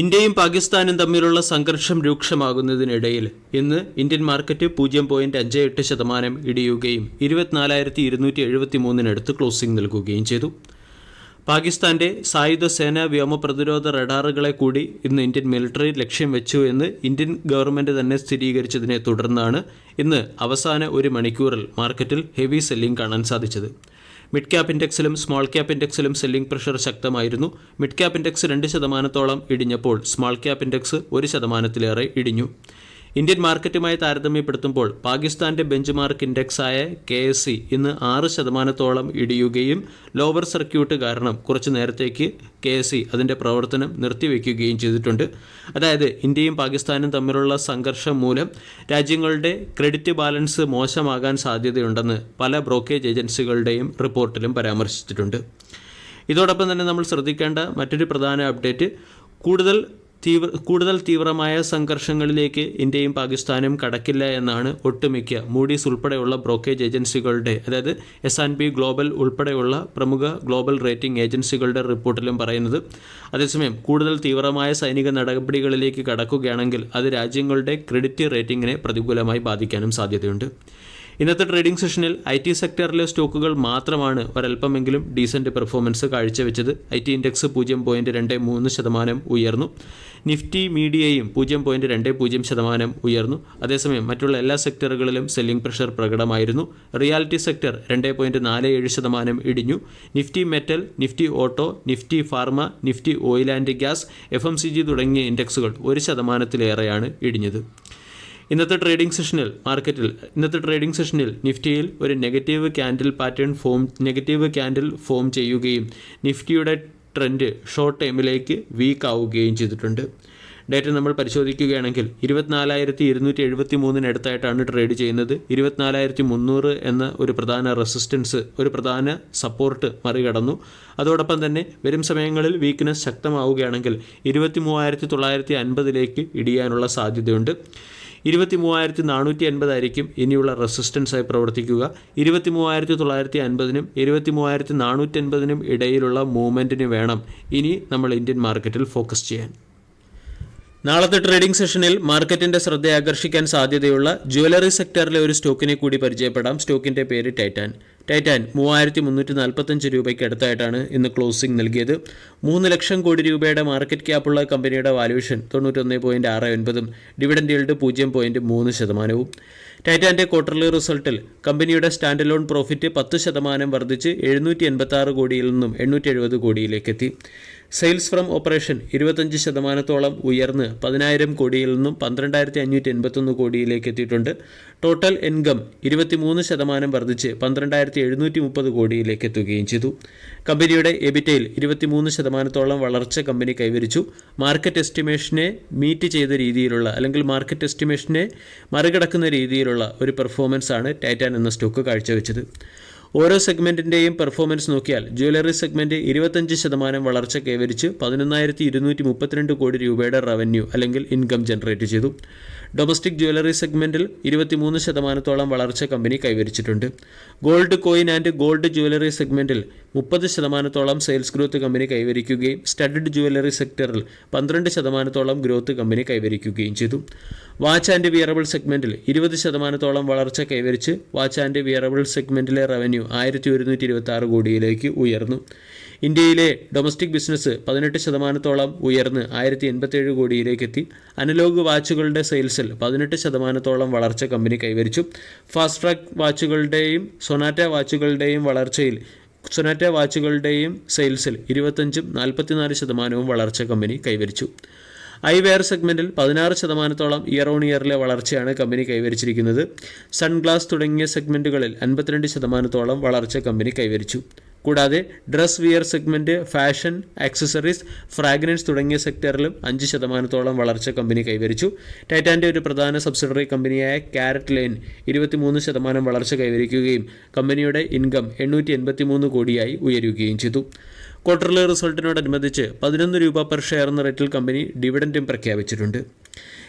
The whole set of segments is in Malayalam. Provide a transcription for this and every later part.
ഇന്ത്യയും പാകിസ്ഥാനും തമ്മിലുള്ള സംഘർഷം രൂക്ഷമാകുന്നതിനിടയിൽ ഇന്ന് ഇന്ത്യൻ മാർക്കറ്റ് പൂജ്യം പോയിന്റ് അഞ്ച് എട്ട് ശതമാനം ഇടിയുകയും ഇരുപത്തിനാലായിരത്തി ഇരുന്നൂറ്റി എഴുപത്തി മൂന്നിനടുത്ത് ക്ലോസിംഗ് നൽകുകയും ചെയ്തു. പാകിസ്ഥാന്റെ സായുധ സേന വ്യോമ പ്രതിരോധ റഡാറുകളെ കൂടി ഇന്ന് ഇന്ത്യൻ മിലിറ്ററി ലക്ഷ്യം വെച്ചു എന്ന് ഇന്ത്യൻ ഗവൺമെന്റ് തന്നെ സ്ഥിരീകരിച്ചതിനെ തുടർന്നാണ് ഇന്ന് അവസാന ഒരു മണിക്കൂറിൽ മാർക്കറ്റിൽ ഹെവി സെല്ലിംഗ് കാണാൻ സാധിച്ചത്. മിഡ് ക്യാപ് ഇൻഡെക്സിലും സ്മോൾ ക്യാപ് ഇൻഡെക്സിലും സെല്ലിംഗ് പ്രഷർ ശക്തമായിരുന്നു. മിഡ് ക്യാപ് ഇൻഡെക്സ് രണ്ട് ശതമാനത്തോളം ഇടിഞ്ഞപ്പോൾ സ്മോൾ ക്യാപ് ഇൻഡെക്സ് ഒരു ശതമാനത്തിലേറെ ഇടിഞ്ഞു. ഇന്ത്യൻ മാർക്കറ്റുമായി താരതമ്യപ്പെടുത്തുമ്പോൾ പാകിസ്ഥാന്റെ ബെഞ്ച് മാർക്ക് ഇൻഡെക്സായ കെ എസ് സി ഇന്ന് ആറ് ശതമാനത്തോളം ഇടിയുകയും ലോവർ സർക്യൂട്ട് കാരണം കുറച്ചു നേരത്തേക്ക് കെ എസ് സി അതിന്റെ പ്രവർത്തനം നിർത്തിവെക്കുകയും ചെയ്തിട്ടുണ്ട്. അതായത് ഇന്ത്യയും പാകിസ്ഥാനും തമ്മിലുള്ള സംഘർഷം മൂലം രാജ്യങ്ങളുടെ ക്രെഡിറ്റ് ബാലൻസ് മോശമാകാൻ സാധ്യതയുണ്ടെന്ന് പല ബ്രോക്കേജ് ഏജൻസികളുടെയും റിപ്പോർട്ടിലും പരാമർശിച്ചിട്ടുണ്ട്. ഇതോടൊപ്പം തന്നെ നമ്മൾ ശ്രദ്ധിക്കേണ്ട മറ്റൊരു പ്രധാന അപ്ഡേറ്റ് കൂടുതൽ തീവ്ര കൂടുതൽ തീവ്രമായ സംഘർഷങ്ങളിലേക്ക് ഇന്ത്യയും പാകിസ്ഥാനും കടക്കില്ല എന്നാണ് ഒട്ടുമിക്ക മൂഡീസ് ഉൾപ്പെടെയുള്ള ബ്രോക്കേജ് ഏജൻസികളുടെ അതായത് എസ് ആൻഡ് പി ഗ്ലോബൽ ഉൾപ്പെടെയുള്ള പ്രമുഖ ഗ്ലോബൽ റേറ്റിംഗ് ഏജൻസികളുടെ റിപ്പോർട്ടിലും പറയുന്നത്. അതേസമയം കൂടുതൽ തീവ്രമായ സൈനിക നടപടികളിലേക്ക് കടക്കുകയാണെങ്കിൽ അത് രാജ്യങ്ങളുടെ ക്രെഡിറ്റ് റേറ്റിംഗിനെ പ്രതികൂലമായി ബാധിക്കാനും സാധ്യതയുണ്ട്. ഇന്നത്തെ ട്രേഡിംഗ് സെഷനിൽ ഐ ടി സെക്ടറിലെ സ്റ്റോക്കുകൾ മാത്രമാണ് ഒരല്പമെങ്കിലും ഡീസന്റ് പെർഫോമൻസ് കാഴ്ചവെച്ചത്. ഐ ടി ഇൻഡെക്സ് പൂജ്യം പോയിന്റ് രണ്ട് മൂന്ന് ശതമാനം ഉയർന്നു. നിഫ്റ്റി മീഡിയയും പൂജ്യം പോയിന്റ് രണ്ട് പൂജ്യം ശതമാനം ഉയർന്നു. അതേസമയം മറ്റുള്ള എല്ലാ സെക്ടറുകളിലും സെല്ലിംഗ് പ്രഷർ പ്രകടമായിരുന്നു. റിയാലിറ്റി സെക്ടർ രണ്ട് പോയിന്റ് നാല് ഏഴ് ശതമാനം ഇടിഞ്ഞു. Nifty metal Nifty auto Nifty pharma Nifty oil and gas F M C G തുടങ്ങിയ ഇൻഡെക്സുകൾ ഒരു ശതമാനത്തിലേറെയാണ് ഇടിഞ്ഞത്. ഇന്നത്തെ ട്രേഡിംഗ് സെഷനിൽ മാർക്കറ്റിൽ ഇന്നത്തെ ട്രേഡിംഗ് സെഷനിൽ നിഫ്റ്റിയിൽ ഒരു negative candle pattern form negative candle form ചെയ്യുകയും നിഫ്റ്റിയുടെ ട്രെൻഡ് ഷോർട്ട് ടൈമിലേക്ക് വീക്ക് ആവുകയും ചെയ്തിട്ടുണ്ട്. ഡേറ്റ നമ്മൾ പരിശോധിക്കുകയാണെങ്കിൽ ഇരുപത്തിനാലായിരത്തി ഇരുന്നൂറ്റി എഴുപത്തി മൂന്നിനടുത്തായിട്ടാണ് ട്രേഡ് ചെയ്യുന്നത്. ഇരുപത്തിനാലായിരത്തി മുന്നൂറ് എന്ന ഒരു പ്രധാന റെസിസ്റ്റൻസ് ഒരു പ്രധാന സപ്പോർട്ട് മറികടന്നു. അതോടൊപ്പം തന്നെ വരും സമയങ്ങളിൽ വീക്ക്നെസ് ശക്തമാവുകയാണെങ്കിൽ ഇരുപത്തി മൂവായിരത്തി തൊള്ളായിരത്തി അൻപതിലേക്ക് ഇടിയാനുള്ള സാധ്യതയുണ്ട്. ഇരുപത്തി മൂവായിരത്തി നാനൂറ്റി എൺപതായിരിക്കും ഇനിയുള്ള റെസിസ്റ്റൻസായി പ്രവർത്തിക്കുക. ഇരുപത്തി മൂവായിരത്തി തൊള്ളായിരത്തി അൻപതിനും ഇരുപത്തി മൂവായിരത്തി നാനൂറ്റി അൻപതിനും ഇടയിലുള്ള മൂവ്മെന്റിന് വേണം ഇനി നമ്മൾ ഇന്ത്യൻ മാർക്കറ്റിൽ ഫോക്കസ് ചെയ്യാൻ. നാളത്തെ ട്രേഡിംഗ് സെഷനിൽ മാർക്കറ്റിന്റെ ശ്രദ്ധ ആകർഷിക്കാൻ സാധ്യതയുള്ള ജ്വല്ലറി സെക്ടറിലെ ഒരു സ്റ്റോക്കിനെ കൂടി പരിചയപ്പെടാം. സ്റ്റോക്കിന്റെ പേര് ടൈറ്റാൻ. ടൈറ്റാൻ മൂവായിരത്തി മുന്നൂറ്റി നാൽപ്പത്തഞ്ച് രൂപയ്ക്ക് അടുത്തായിട്ടാണ് ഇന്ന് ക്ലോസിംഗ് നൽകിയത്. മൂന്ന് ലക്ഷം കോടി രൂപയുടെ മാർക്കറ്റ് ക്യാപ്പുള്ള കമ്പനിയുടെ വാല്യൂഷൻ തൊണ്ണൂറ്റൊന്ന് പോയിന്റ് ആറ് ഒൻപതും ഡിവിഡൻഡ് ഈൽഡ് പൂജ്യം പോയിന്റ് മൂന്ന് ശതമാനവും. ടൈറ്റാന്റെ ക്വാർട്ടർലി റിസൾട്ടിൽ കമ്പനിയുടെ സ്റ്റാൻഡ് ലോൺ പ്രോഫിറ്റ് പത്ത് ശതമാനം വർദ്ധിച്ച് എഴുന്നൂറ്റി എൺപത്തി ആറ് കോടിയിൽ നിന്നും എണ്ണൂറ്റി എഴുപത് കോടിയിലേക്കെത്തി. സെയിൽസ് ഫ്രം ഓപ്പറേഷൻ ഇരുപത്തഞ്ച് ശതമാനത്തോളം ഉയർന്ന് പതിനായിരം കോടിയിൽ നിന്നും പന്ത്രണ്ടായിരത്തി അഞ്ഞൂറ്റി എൺപത്തൊന്ന് കോടിയിലേക്ക് എത്തിയിട്ടുണ്ട് ടോട്ടൽ ഇൻകം ഇരുപത്തിമൂന്ന് ശതമാനം വർദ്ധിച്ച് പന്ത്രണ്ടായിരത്തി എഴുന്നൂറ്റി മുപ്പത് കോടിയിലേക്ക് എത്തുകയും ചെയ്തു. കമ്പനിയുടെ എബിറ്റയിൽ ഇരുപത്തിമൂന്ന് ശതമാനത്തോളം വളർച്ച കമ്പനി കൈവരിച്ചു. മാർക്കറ്റ് എസ്റ്റിമേഷനെ മീറ്റ് ചെയ്ത രീതിയിലുള്ള അല്ലെങ്കിൽ മാർക്കറ്റ് എസ്റ്റിമേഷനെ മറികടക്കുന്ന രീതിയിലുള്ള ഒരു പെർഫോമൻസ് ആണ് ടൈറ്റാൻ എന്ന സ്റ്റോക്ക് കാഴ്ചവെച്ചത്. ഓരോ സെഗ്മെന്റിന്റെയും പെർഫോമൻസ് നോക്കിയാൽ ജ്വല്ലറി സെഗ്മെന്റ് ഇരുപത്തഞ്ച് ശതമാനം വളർച്ച കൈവരിച്ച് പതിനൊന്നായിരത്തി ഇരുന്നൂറ്റി മുപ്പത്തിരണ്ട് കോടി രൂപയുടെ റവന്യൂ അല്ലെങ്കിൽ ഇൻകം ജനറേറ്റ് ചെയ്തു. ഡൊമസ്റ്റിക് ജ്വല്ലറി സെഗ്മെന്റിൽ ഇരുപത്തിമൂന്ന് ശതമാനത്തോളം വളർച്ച കമ്പനി കൈവരിച്ചിട്ടുണ്ട്. Gold coin and gold jewellery സെഗ്മെന്റിൽ മുപ്പത് ശതമാനത്തോളം സെയിൽസ് ഗ്രോത്ത് കമ്പനി കൈവരിക്കുകയും സ്റ്റഡഡ് ജ്വല്ലറി സെക്ടറിൽ പന്ത്രണ്ട് ശതമാനത്തോളം ഗ്രോത്ത് കമ്പനി കൈവരിക്കുകയും ചെയ്തു. വാച്ച് ആൻഡ് വിയറബിൾ സെഗ്മെന്റിൽ ഇരുപത് ശതമാനത്തോളം വളർച്ച കൈവരിച്ച് വാച്ച് ആൻഡ് വിയറബിൾ സെഗ്മെന്റിലെ റവന്യൂ ആയിരത്തി ഒരുന്നൂറ്റി ഇരുപത്തി ആറ് കോടിയിലേക്ക് ഉയർന്നു. ഇന്ത്യയിലെ ഡൊമസ്റ്റിക് ബിസിനസ് പതിനെട്ട് ശതമാനത്തോളം ഉയർന്ന് ആയിരത്തി എൺപത്തേഴ് കോടിയിലേക്ക് എത്തി അനലോഗ് വാച്ചുകളുടെ സെയിൽസിൽ പതിനെട്ട് ശതമാനത്തോളം വളർച്ച കമ്പനി കൈവരിച്ചു. ഫാസ്റ്റ് ട്രാക്ക് വാച്ചുകളുടെയും സൊനാറ്റ വാച്ചുകളുടെയും വളർച്ചയിൽ സൊനാറ്റ വാച്ചുകളുടെയും സെയിൽസിൽ ഇരുപത്തഞ്ചും നാൽപ്പത്തിനാല് ശതമാനവും വളർച്ച കമ്പനി കൈവരിച്ചു. ഐവെയർ സെഗ്മെന്റിൽ പതിനാറ് ശതമാനത്തോളം ഇയർ ഓൺ ഇയറിലെ വളർച്ചയാണ് കമ്പനി കൈവരിച്ചിരിക്കുന്നത്. സൺഗ്ലാസ് തുടങ്ങിയ സെഗ്മെന്റുകളിൽ അൻപത്തിരണ്ട് ശതമാനത്തോളം വളർച്ച കമ്പനി കൈവരിച്ചു. കൂടാതെ dress wear segment fashion accessories fragrance തുടങ്ങിയ സെക്ടറിലും അഞ്ച് ശതമാനത്തോളം വളർച്ച കമ്പനി കൈവരിച്ചു. ടൈറ്റാന്റെ ഒരു പ്രധാന സബ്സിഡറി കമ്പനിയായ കാരറ്റ് ലൈൻ ഇരുപത്തിമൂന്ന് ശതമാനം വളർച്ച കൈവരിക്കുകയും കമ്പനിയുടെ ഇൻകം എണ്ണൂറ്റി എൺപത്തിമൂന്ന് കോടിയായി ഉയരുകയും ചെയ്തു. ക്വാർട്ടർലി റിസൾട്ടിനോടനുബന്ധിച്ച് പതിനൊന്ന് രൂപ പെർ ഷെയർ എന്ന റേറ്റിൽ കമ്പനി ഡിവിഡന്റും പ്രഖ്യാപിച്ചിട്ടുണ്ട്.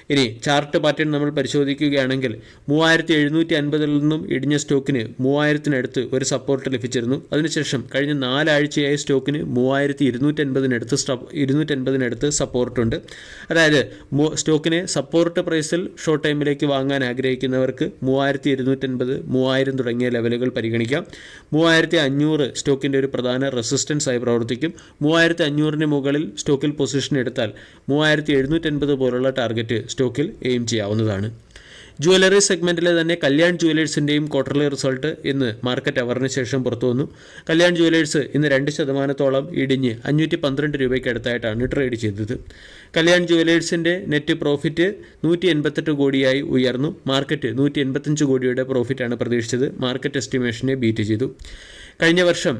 ഇനി ചാർട്ട് പാറ്റേൺ നമ്മൾ പരിശോധിക്കുകയാണെങ്കിൽ മൂവായിരത്തി എഴുന്നൂറ്റി അൻപതിൽ നിന്നും ഇടിഞ്ഞ സ്റ്റോക്കിന് മൂവായിരത്തിനടുത്ത് ഒരു സപ്പോർട്ട് ലഭിച്ചിരുന്നു. അതിനുശേഷം കഴിഞ്ഞ നാലാഴ്ചയായി സ്റ്റോക്കിന് മൂവായിരത്തി ഇരുന്നൂറ്റി അൻപതിനടുത്ത് ഇരുന്നൂറ്റി അൻപതിനടുത്ത് സപ്പോർട്ടുണ്ട് അതായത് സ്റ്റോക്കിനെ സപ്പോർട്ട് പ്രൈസിൽ ഷോർട്ട് ടൈമിലേക്ക് വാങ്ങാൻ ആഗ്രഹിക്കുന്നവർക്ക് മൂവായിരത്തി ഇരുന്നൂറ്റൻപത് മൂവായിരം തുടങ്ങിയ ലെവലുകൾ പരിഗണിക്കാം. മൂവായിരത്തി അഞ്ഞൂറ് സ്റ്റോക്കിന്റെ ഒരു പ്രധാന റെസിസ്റ്റൻസ് ആയി പ്രവർത്തിക്കും. മൂവായിരത്തി അഞ്ഞൂറിന് മുകളിൽ സ്റ്റോക്കിൽ പൊസിഷൻ എടുത്താൽ മൂവായിരത്തി എഴുന്നൂറ്റൻപത് പോലുള്ള ടാർഗറ്റ് സ്റ്റോക്കിൽ എയിം ചെയ്യാവുന്നതാണ്. ജുവലറി സെഗ്മെന്റിലെ തന്നെ കല്യാൺ ജുവലേഴ്സിന്റെയും ക്വാർട്ടർലി റിസൾട്ട് ഇന്ന് മാർക്കറ്റ് അവറിന് ശേഷം പുറത്തു വന്നു. കല്യാൺ ജുവലേഴ്സ് ഇന്ന് രണ്ട് ശതമാനത്തോളം ഇടിഞ്ഞ് അഞ്ഞൂറ്റി പന്ത്രണ്ട് രൂപയ്ക്ക് അടുത്തായിട്ടാണ് ട്രേഡ് ചെയ്തത്. കല്യാൺ ജുവലേഴ്സിന്റെ നെറ്റ് പ്രോഫിറ്റ് നൂറ്റി എൺപത്തെട്ട് കോടിയായി ഉയർന്നു. മാർക്കറ്റ് നൂറ്റി എൺപത്തഞ്ച് കോടിയുടെ പ്രോഫിറ്റാണ് പ്രതീക്ഷിച്ചത്. മാർക്കറ്റ് എസ്റ്റിമേഷനെ ബീറ്റ് ചെയ്തു. കഴിഞ്ഞ വർഷം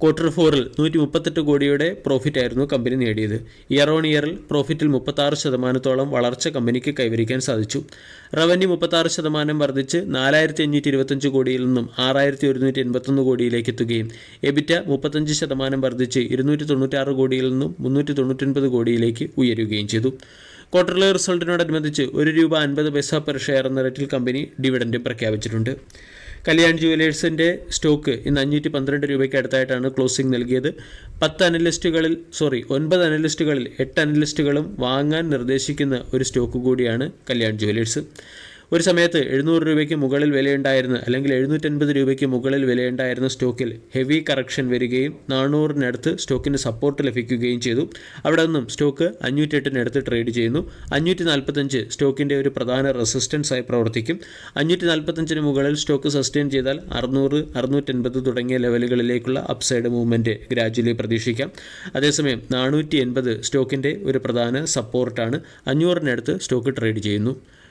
ക്വാർട്ടർ ഫോറിൽ നൂറ്റി മുപ്പത്തെട്ട് കോടിയുടെ പ്രോഫിറ്റ് ആയിരുന്നു കമ്പനി നേടിയത്. ഇയർ ഓൺ ഇയറിൽ പ്രോഫിറ്റിൽ മുപ്പത്താറ് ശതമാനത്തോളം വളർച്ച കമ്പനിക്ക് കൈവരിക്കാൻ സാധിച്ചു. റവന്യൂ മുപ്പത്താറ് ശതമാനം വർദ്ധിച്ച് നാലായിരത്തി അഞ്ഞൂറ്റി ഇരുപത്തഞ്ച് കോടിയിൽ നിന്നും ആറായിരത്തി ഒരുന്നൂറ്റി എൺപത്തൊന്ന് കോടിയിലേക്ക് എത്തുകയും എബിറ്റ മുപ്പത്തഞ്ച് ശതമാനം വർദ്ധിച്ച് ഇരുന്നൂറ്റി തൊണ്ണൂറ്റാറ് കോടിയിൽ നിന്നും മുന്നൂറ്റി തൊണ്ണൂറ്റൊൻപത് കോടിയിലേക്ക് ഉയരുകയും ചെയ്തു. ക്വാർട്ടർലി റിസൾട്ടിനോടനുബന്ധിച്ച് ഒരു രൂപ അൻപത് പൈസ പെർ ഷെയർ എന്ന റേറ്റിൽ കമ്പനി ഡിവിഡൻഡ് പ്രഖ്യാപിച്ചിട്ടുണ്ട്. കല്യാൺ ജുവലേഴ്സിന്റെ സ്റ്റോക്ക് ഇന്ന് അഞ്ഞൂറ്റി പന്ത്രണ്ട് രൂപയ്ക്ക് അടുത്തായിട്ടാണ് ക്ലോസിംഗ് നൽകിയത്. പത്ത് അനലിസ്റ്റുകളിൽ സോറി ഒൻപത് അനലിസ്റ്റുകളിൽ എട്ട് അനലിസ്റ്റുകളും വാങ്ങാൻ നിർദ്ദേശിക്കുന്ന ഒരു സ്റ്റോക്ക് കൂടിയാണ് കല്യാൺ ജുവലേഴ്സ്. ഒരു സമയത്ത് എഴുന്നൂറ് രൂപയ്ക്ക് മുകളിൽ വിലയുണ്ടായിരുന്ന അല്ലെങ്കിൽ എഴുന്നൂറ്റൻപത് രൂപയ്ക്ക് മുകളിൽ വിലയുണ്ടായിരുന്ന സ്റ്റോക്കിൽ ഹെവി കറക്ഷൻ വരികയും നാനൂറിനടുത്ത് സ്റ്റോക്കിന് സപ്പോർട്ട് ലഭിക്കുകയും ചെയ്തു. അവിടെ നിന്നും സ്റ്റോക്ക് അഞ്ഞൂറ്റെട്ടിനടുത്ത് ട്രേഡ് ചെയ്യുന്നു. അഞ്ഞൂറ്റി നാൽപ്പത്തഞ്ച് സ്റ്റോക്കിന്റെ ഒരു പ്രധാന റെസിസ്റ്റൻസ് ആയി പ്രവർത്തിക്കും. അഞ്ഞൂറ്റി നാൽപ്പത്തഞ്ചിന് മുകളിൽ സ്റ്റോക്ക് സസ്റ്റെയിൻ ചെയ്താൽ അറുന്നൂറ് അറുന്നൂറ്റൻപത് തുടങ്ങിയ ലെവലുകളിലേക്കുള്ള അപ്സൈഡ് മൂവ്മെന്റ് ഗ്രാജുവലി പ്രതീക്ഷിക്കാം. അതേസമയം നാനൂറ്റി എൺപത് സ്റ്റോക്കിന്റെ ഒരു പ്രധാന സപ്പോർട്ടാണ് അഞ്ഞൂറിനടുത്ത് സ്റ്റോക്ക് ട്രേഡ് ചെയ്യുന്നു.